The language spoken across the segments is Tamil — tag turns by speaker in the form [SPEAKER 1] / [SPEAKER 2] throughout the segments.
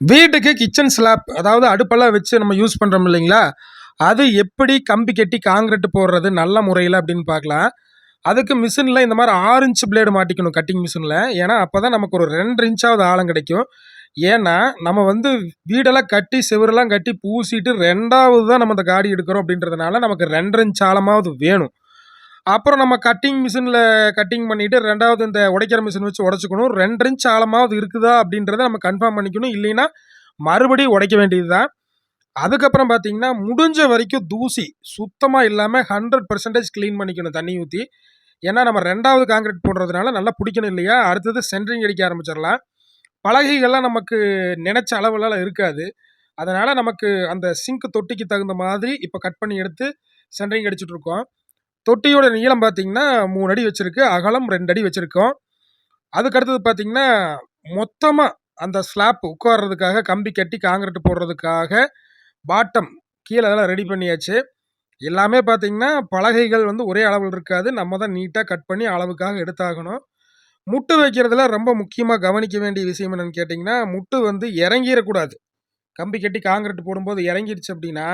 [SPEAKER 1] வீட்டுக்கு கிச்சன் ஸ்லாப் அதாவது அடுப்பெல்லாம் வச்சு நம்ம யூஸ் பண்ணுறோம் இல்லைங்களா? அது எப்படி கம்பி கட்டி காங்கிரீட் போடுறது நல்ல முறையில் அப்படின்னு பார்க்கலாம். அதுக்கு மிஷினில் இந்த மாதிரி ஆறு இன்ச்சு பிளேடு மாட்டிக்கணும் கட்டிங் மிஷினில் ஏன்னா அப்போ தான் நமக்கு ஒரு ரெண்டு இன்ச்சாவது ஆழம் கிடைக்கும். ஏன்னா நம்ம வந்து வீடெல்லாம் கட்டி செவரெல்லாம் கட்டி பூசிட்டு ரெண்டாவது தான் நம்ம அந்த காடி எடுக்கிறோம் அப்படின்றதுனால நமக்கு ரெண்டரை இன்ச் ஆழமாவது வேணும். அப்புறம் நம்ம கட்டிங் மிஷினில் கட்டிங் பண்ணிவிட்டு ரெண்டாவது இந்த உடைக்கிற மிஷின் வச்சு உடச்சிக்கணும். ரெண்டு இன்ச் ஆழமாவது இருக்குதா அப்படின்றத நம்ம கன்ஃபார்ம் பண்ணிக்கணும். இல்லைன்னா மறுபடியும் உடைக்க வேண்டியது தான் அதுக்கப்புறம் பார்த்தீங்கன்னா முடிஞ்ச வரைக்கும் தூசி சுத்தமாக இல்லாமல் ஹண்ட்ரட் பர்சன்டேஜ் க்ளீன் பண்ணிக்கணும் தண்ணி ஊற்றி ஏன்னா நம்ம ரெண்டாவது காங்கிரீட் போடுறதுனால நல்லா பிடிக்கணும் இல்லையா? அடுத்தது சென்ட்ரிங் அடிக்க ஆரம்பிச்சிடலாம். பலகைகள்லாம் நமக்கு நினச்ச அளவுலாம் இருக்காது. அதனால் நமக்கு அந்த சிங்க் தொட்டிக்கு தகுந்த மாதிரி இப்போ கட் பண்ணி எடுத்து சென்ட்ரிங் அடிச்சுட்ருக்கோம் இருக்கோம். தொட்டியோட நீளம் பார்த்தீங்கன்னா மூணு அடி வச்சுருக்கு அகலம் ரெண்டு அடி வச்சுருக்கோம். அதுக்கு அடுத்தது பார்த்தீங்கன்னா மொத்தமாக அந்த ஸ்லாப் உட்கார்றதுக்காக கம்பி கட்டி காங்கிரீட் போடுறதுக்காக பாட்டம் கீழே அதெல்லாம் ரெடி பண்ணியாச்சு. எல்லாமே பார்த்தீங்கன்னா பலகைகள் வந்து ஒரே அளவில் இருக்காது. நம்ம தான் நீட்டாக கட் பண்ணி அளவுக்காக எடுத்தாகணும். முட்டு வைக்கிறதுல ரொம்ப முக்கியமாக கவனிக்க வேண்டிய விஷயம் என்னென்னு கேட்டிங்கன்னா முட்டு வந்து இறங்கிடக்கூடாது. கம்பி கட்டி காங்கிரட் போடும்போது இறங்கிடுச்சு அப்படின்னா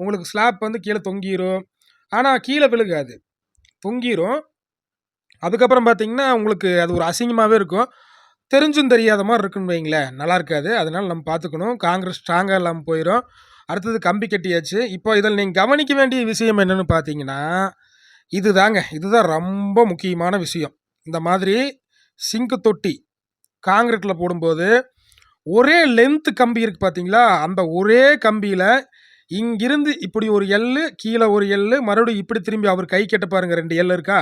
[SPEAKER 1] உங்களுக்கு ஸ்லாப் வந்து கீழே தொங்கிரும். ஆனால் கீழே விழுகாது. பொங்கிரும். அதுக்கப்புறம் பார்த்தீங்கன்னா உங்களுக்கு அது ஒரு அசிங்கமாகவே இருக்கும். தெரிஞ்சும் தெரியாத மாதிரி இருக்குன்னு வைங்களேன். நல்லா இருக்காது. அதனால் நம்ம பார்த்துக்கணும் காங்கிரஸ் ஸ்ட்ராங்காக இல்லாமல் போயிடும் அடுத்தது கம்பி கட்டியாச்சு. இப்போ இதில் நீங்கள் கவனிக்க வேண்டிய விஷயம் என்னென்னு பார்த்தீங்கன்னா இது தாங்க இதுதான் ரொம்ப முக்கியமான விஷயம். இந்த மாதிரி சிங்கு தொட்டி காங்கிரீட்டில் போடும்போது ஒரே லென்த்து கம்பி இருக்குது பார்த்தீங்களா அந்த ஒரே கம்பியில் இங்கிருந்து இப்படி ஒரு எள்ளு கீழே ஒரு எள்ளு மறுபடியும் இப்படி திரும்பி அவர் கை கெட்ட பாருங்க ரெண்டு எல் இருக்கா?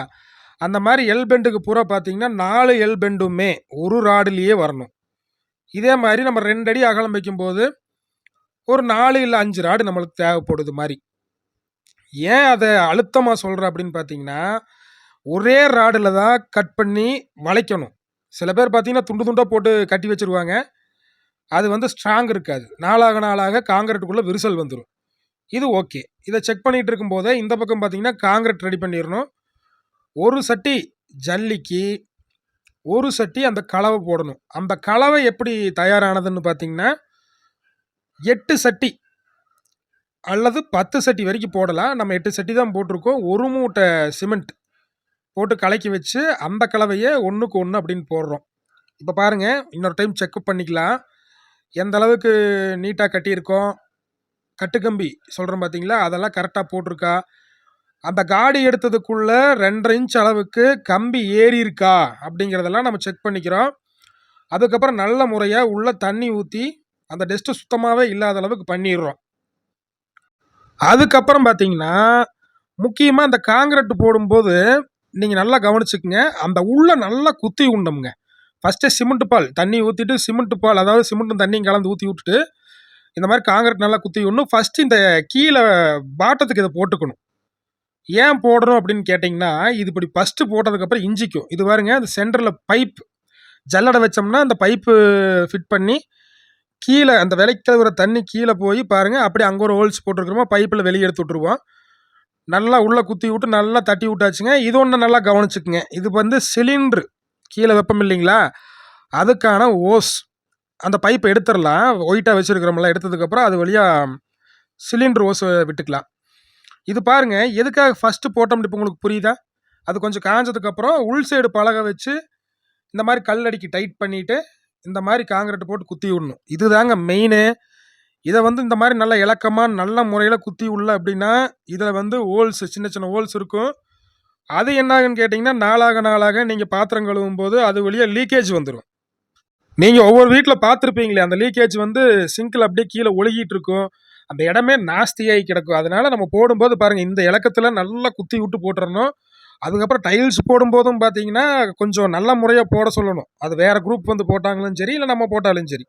[SPEAKER 1] அந்த மாதிரி எல் பெண்டுக்கு பூரா பார்த்தீங்கன்னா நாலு எல் பெண்டுமே ஒரு ராடுலேயே வரணும். இதே மாதிரி நம்ம ரெண்டு அடி அகலம் வைக்கும்போது ஒரு நாலு இல்லை அஞ்சு ராடு நம்மளுக்கு தேவைப்படுது மாதிரி. ஏன் அதை அழுத்தமாக சொல்கிறேன் அப்படின்னு பார்த்தீங்கன்னா ஒரே ராடில் தான் கட் பண்ணி வளைக்கணும். சில பேர் பார்த்தீங்கன்னா துண்டு துண்டாக போட்டு கட்டி வச்சுருவாங்க. அது வந்து ஸ்ட்ராங் இருக்காது. நாளாக நாளாக காங்கிரட்டுக்குள்ளே விரிசல் வந்துடும் இது ஓகே. இதை செக் பண்ணிகிட்டு இருக்கும்போதே இந்த பக்கம் பார்த்தீங்கன்னா காங்கிரட் ரெடி பண்ணிடணும். ஒரு சட்டி ஜல்லிக்கு ஒரு சட்டி அந்த கலவை போடணும். அந்த கலவை எப்படி தயாரானதுன்னு பார்த்தீங்கன்னா எட்டு சட்டி அல்லது பத்து சட்டி வரைக்கும் போடலாம். நம்ம எட்டு சட்டி தான் போட்டிருக்கோம். ஒரு மூட்டை சிமெண்ட் போட்டு கலக்கி வச்சு அந்த கலவையை ஒன்றுக்கு ஒன்று அப்படின்னு போடுறோம். இப்போ பாருங்கள் இன்னொரு டைம் செக்அப் பண்ணிக்கலாம். எந்த அளவுக்கு நீட்டாக கட்டியிருக்கோம்? கட்டுக்கம்பி சொல்கிறோம் பார்த்தீங்களா அதெல்லாம் கரெக்டாக போட்டிருக்கா. அந்த காடி எடுத்ததுக்குள்ளே ரெண்டரை இன்ச் அளவுக்கு கம்பி ஏறி இருக்கா அப்படிங்கிறதெல்லாம் நம்ம செக் பண்ணிக்கிறோம். அதுக்கப்புறம் நல்ல முறையாக உள்ளே தண்ணி ஊற்றி அந்த டெஸ்ட்டு சுத்தமாகவே இல்லாத அளவுக்கு பண்ணிடுறோம். அதுக்கப்புறம் பார்த்தீங்கன்னா முக்கியமாக அந்த காங்கிரட் போடும்போது நீங்கள் நல்லா கவனிச்சுக்குங்க. அந்த உள்ளே நல்லா குத்தி உண்டமுங்க. ஃபஸ்ட்டு சிமெண்ட் பால் தண்ணி ஊற்றிட்டு சிமெண்ட் பால் அதாவது சிமெண்ட்டும் தண்ணியும் கலந்து ஊற்றி விட்டுட்டு இந்த மாதிரி காங்கிரட் நல்லா குத்தி விடணும். ஃபஸ்ட்டு இந்த கீழே பாட்டத்துக்கு இதை போட்டுக்கணும். ஏன் போடுறோம் அப்படின்னு கேட்டிங்கன்னா இது இப்படி ஃபஸ்ட்டு போட்டதுக்கப்புறம் இஞ்சிக்கும். இது பாருங்க அந்த சென்டரில் பைப் ஜல்லடை வச்சோம்னா அந்த பைப்பு ஃபிட் பண்ணி கீழே அந்த விலைக்கழுவுற தண்ணி கீழே போய் பாருங்கள் அப்படியே அங்கே ஒரு ஹோல்ஸ் போட்டிருக்கிறோமோ பைப்பில் வெளியே எடுத்து விட்ருவோம் நல்லா உள்ளே குத்தி விட்டு நல்லா தட்டி விட்டாச்சுங்க. இது ஒன்று நல்லா கவனிச்சுக்குங்க. இது வந்து சிலிண்ட்ரு கீழே வெப்பம் இல்லைங்களா? அதுக்கான ஓஸ் அந்த பைப்பை எடுத்துடலாம். ஒயிட்டாக வச்சுருக்கிறோம்ல எடுத்ததுக்கப்புறம் அது வழியாக சிலிண்டர் ஓஸை விட்டுக்கலாம். இது பாருங்கள் எதுக்காக ஃபஸ்ட்டு போட்டோம் இப்போ உங்களுக்கு புரியுதா? அது கொஞ்சம் காஞ்சதுக்கப்புறம் உள் சைடு பழக வச்சு இந்த மாதிரி கல்லடிக்கு டைட் பண்ணிவிட்டு இந்த மாதிரி காங்கிரீட் போட்டு குத்தி விடணும். இதுதாங்க மெயினு இதை வந்து இந்த மாதிரி நல்ல இலக்கமாக நல்ல முறையில் குத்தி உள்ள அப்படின்னா இதில் வந்து ஹோல்ஸ் சின்ன சின்ன ஹோல்ஸ் இருக்கும். அது என்னாகுன்னு கேட்டிங்கன்னா நாளாக நாளாக நீங்கள் பாத்திரம் கழுவும் போது அது வழியாக லீக்கேஜ் வந்துடும் நீங்கள் ஒவ்வொரு வீட்டில் பார்த்துருப்பீங்களே அந்த லீக்கேஜ் வந்து சிங்கில் அப்படியே கீழே ஒழுகிட்டு இருக்கும். அந்த இடமே நாஸ்தியாகி கிடக்கும். அதனால நம்ம போடும்போது பாருங்கள் இந்த இலக்கத்தில் நல்லா குத்தி விட்டு போட்டுறணும். அதுக்கப்புறம் டைல்ஸ் போடும்போதும் பார்த்தீங்கன்னா கொஞ்சம் நல்ல முறையாக போட சொல்லணும். அது வேறு குரூப் வந்து போட்டாங்களும் சரி இல்லை நம்ம போட்டாலும் சரி.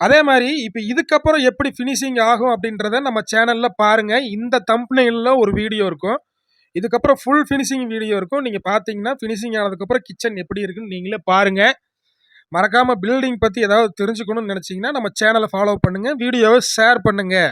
[SPEAKER 1] அதே மாதிரி இப்போ இதுக்கப்புறம் எப்படி ஃபினிஷிங் ஆகும் அப்படின்றத நம்ம சேனலில் பாருங்கள் இந்த தம்பனையில் ஒரு வீடியோ இருக்கும். இதுக்கப்புறம் ஃபுல் ஃபினிஷிங் வீடியோ இருக்கும். நீங்கள் பார்த்தீங்கன்னா ஃபினிஷிங் ஆனதுக்கப்புறம் கிச்சன் எப்படி இருக்குன்னு நீங்களே பாருங்கள் மறக்காமல் பில்டிங் பற்றி ஏதாவது தெரிஞ்சுக்கணும்னு நினச்சிங்கன்னா நம்ம சேனலை ஃபாலோ பண்ணுங்கள் வீடியோவை ஷேர் பண்ணுங்கள்